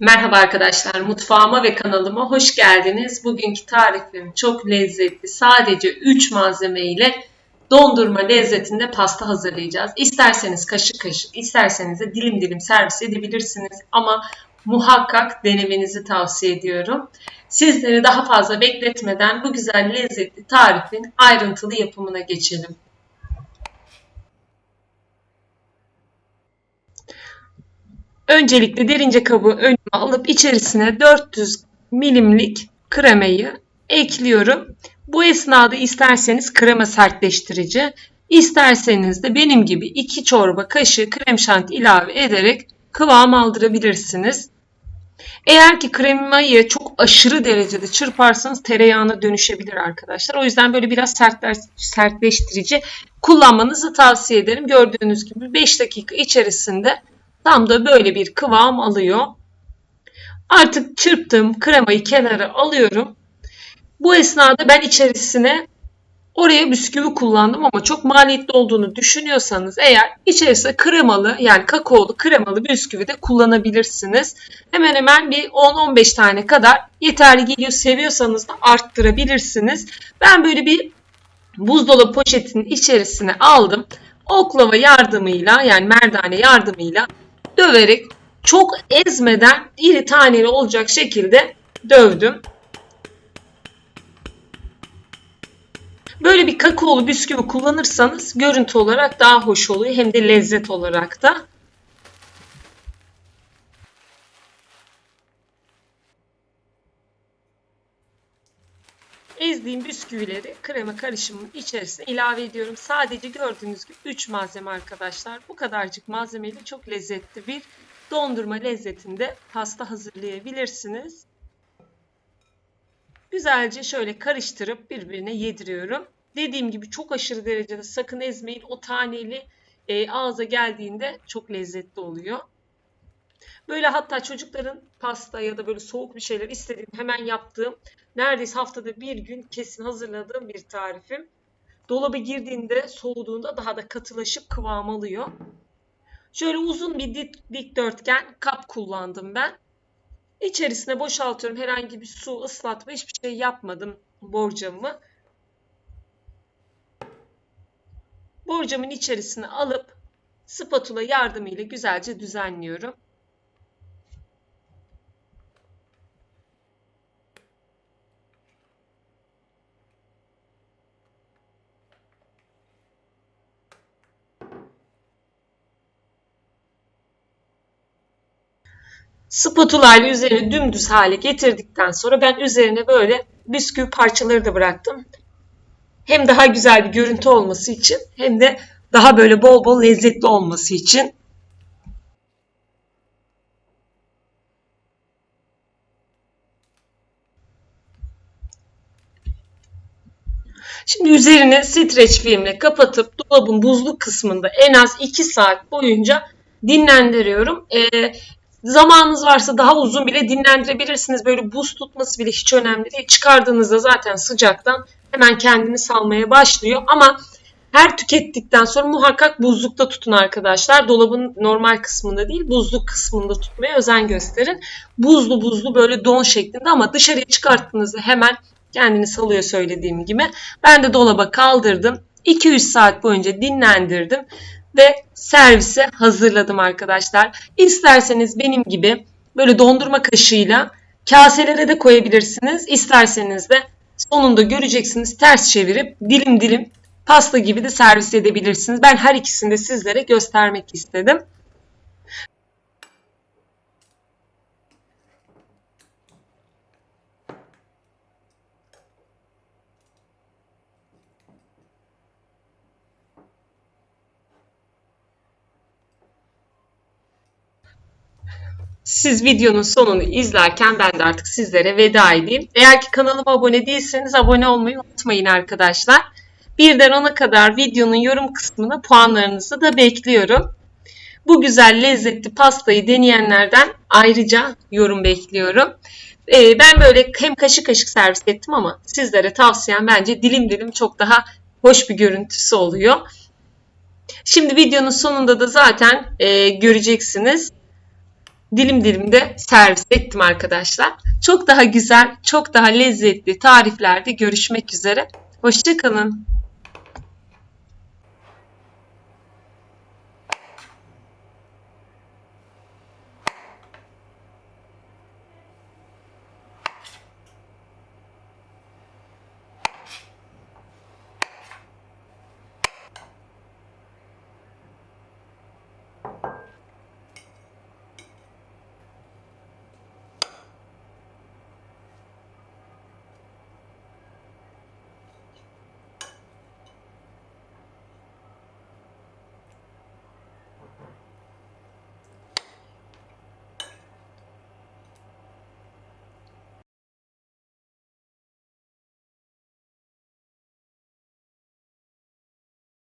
Merhaba arkadaşlar, mutfağıma ve kanalıma hoş geldiniz. Bugünkü tarifim çok lezzetli. Sadece 3 malzeme ile dondurma lezzetinde pasta hazırlayacağız. İsterseniz kaşık kaşık, isterseniz de dilim dilim servis edebilirsiniz. Ama muhakkak denemenizi tavsiye ediyorum. Sizleri daha fazla bekletmeden bu güzel lezzetli tarifin ayrıntılı yapımına geçelim. Öncelikle derince kabı önüme alıp içerisine 400 milimlik kremayı ekliyorum. Bu esnada isterseniz krema sertleştirici, isterseniz de benim gibi 2 çorba kaşığı krem şanti ilave ederek kıvam aldırabilirsiniz. Eğer ki kremayı çok aşırı derecede çırparsanız tereyağına dönüşebilir arkadaşlar. O yüzden böyle biraz sertleştirici kullanmanızı tavsiye ederim. Gördüğünüz gibi 5 dakika içerisinde Tam da böyle bir kıvam alıyor. Artık çırptığım kremayı kenara alıyorum. Bu esnada ben içerisine oraya bisküvi kullandım ama çok maliyetli olduğunu düşünüyorsanız eğer içerisine kremalı yani kakaolu kremalı bisküvi de kullanabilirsiniz. Hemen hemen bir 10-15 tane kadar yeterli geliyor. Seviyorsanız da arttırabilirsiniz. Ben böyle bir buzdolabı poşetinin içerisine aldım. Oklava yardımıyla yani merdane yardımıyla döverek çok ezmeden iri taneli olacak şekilde dövdüm. Böyle bir kakaolu bisküvi kullanırsanız görüntü olarak daha hoş oluyor hem de lezzet olarak da. Ezdiğim bisküvileri krema karışımının içerisine ilave ediyorum. Sadece gördüğünüz gibi 3 malzeme arkadaşlar. Bu kadarcık malzemeyle çok lezzetli bir dondurma lezzetinde pasta hazırlayabilirsiniz. Güzelce şöyle karıştırıp birbirine yediriyorum. Dediğim gibi çok aşırı derecede sakın ezmeyin. O taneli e, ağza geldiğinde çok lezzetli oluyor. Böyle hatta çocukların pasta ya da böyle soğuk bir şeyler istediğim hemen yaptığım neredeyse haftada bir gün kesin hazırladığım bir tarifim. Dolaba girdiğinde soğuduğunda daha da katılaşıp kıvam alıyor. Şöyle uzun bir dik, dikdörtgen kap kullandım ben. İçerisine boşaltıyorum. Herhangi bir su, ıslatma hiçbir şey yapmadım borcamımı. Borcamın içerisine alıp spatula yardımıyla güzelce düzenliyorum. Spatula ile üzerine dümdüz hale getirdikten sonra ben üzerine böyle bisküvi parçaları da bıraktım. Hem daha güzel bir görüntü olması için hem de daha böyle bol bol lezzetli olması için. Şimdi üzerini streç filmle kapatıp dolabın buzluk kısmında en az 2 saat boyunca dinlendiriyorum. Ee, Zamanınız varsa daha uzun bile dinlendirebilirsiniz. Böyle buz tutması bile hiç önemli değil. Çıkardığınızda zaten sıcaktan hemen kendini salmaya başlıyor. Ama her tükettikten sonra muhakkak buzlukta tutun arkadaşlar. Dolabın normal kısmında değil buzluk kısmında tutmaya özen gösterin. Buzlu buzlu böyle don şeklinde ama dışarıya çıkarttığınızda hemen kendini salıyor söylediğim gibi. Ben de dolaba kaldırdım. 2-3 saat boyunca dinlendirdim ve servise hazırladım arkadaşlar. İsterseniz benim gibi böyle dondurma kaşığıyla kaselere de koyabilirsiniz. İsterseniz de sonunda göreceksiniz ters çevirip dilim dilim pasta gibi de servis edebilirsiniz. Ben her ikisini de sizlere göstermek istedim. Siz videonun sonunu izlerken ben de artık sizlere veda edeyim. Eğer ki kanalıma abone değilseniz abone olmayı unutmayın arkadaşlar. Birden ona kadar videonun yorum kısmına puanlarınızı da bekliyorum. Bu güzel lezzetli pastayı deneyenlerden ayrıca yorum bekliyorum. Ee, ben böyle hem kaşık kaşık servis ettim ama sizlere tavsiyem bence dilim dilim çok daha hoş bir görüntüsü oluyor. Şimdi videonun sonunda da zaten e, göreceksiniz. Dilim dilim de servis ettim arkadaşlar. Çok daha güzel, çok daha lezzetli tariflerde görüşmek üzere. Hoşçakalın.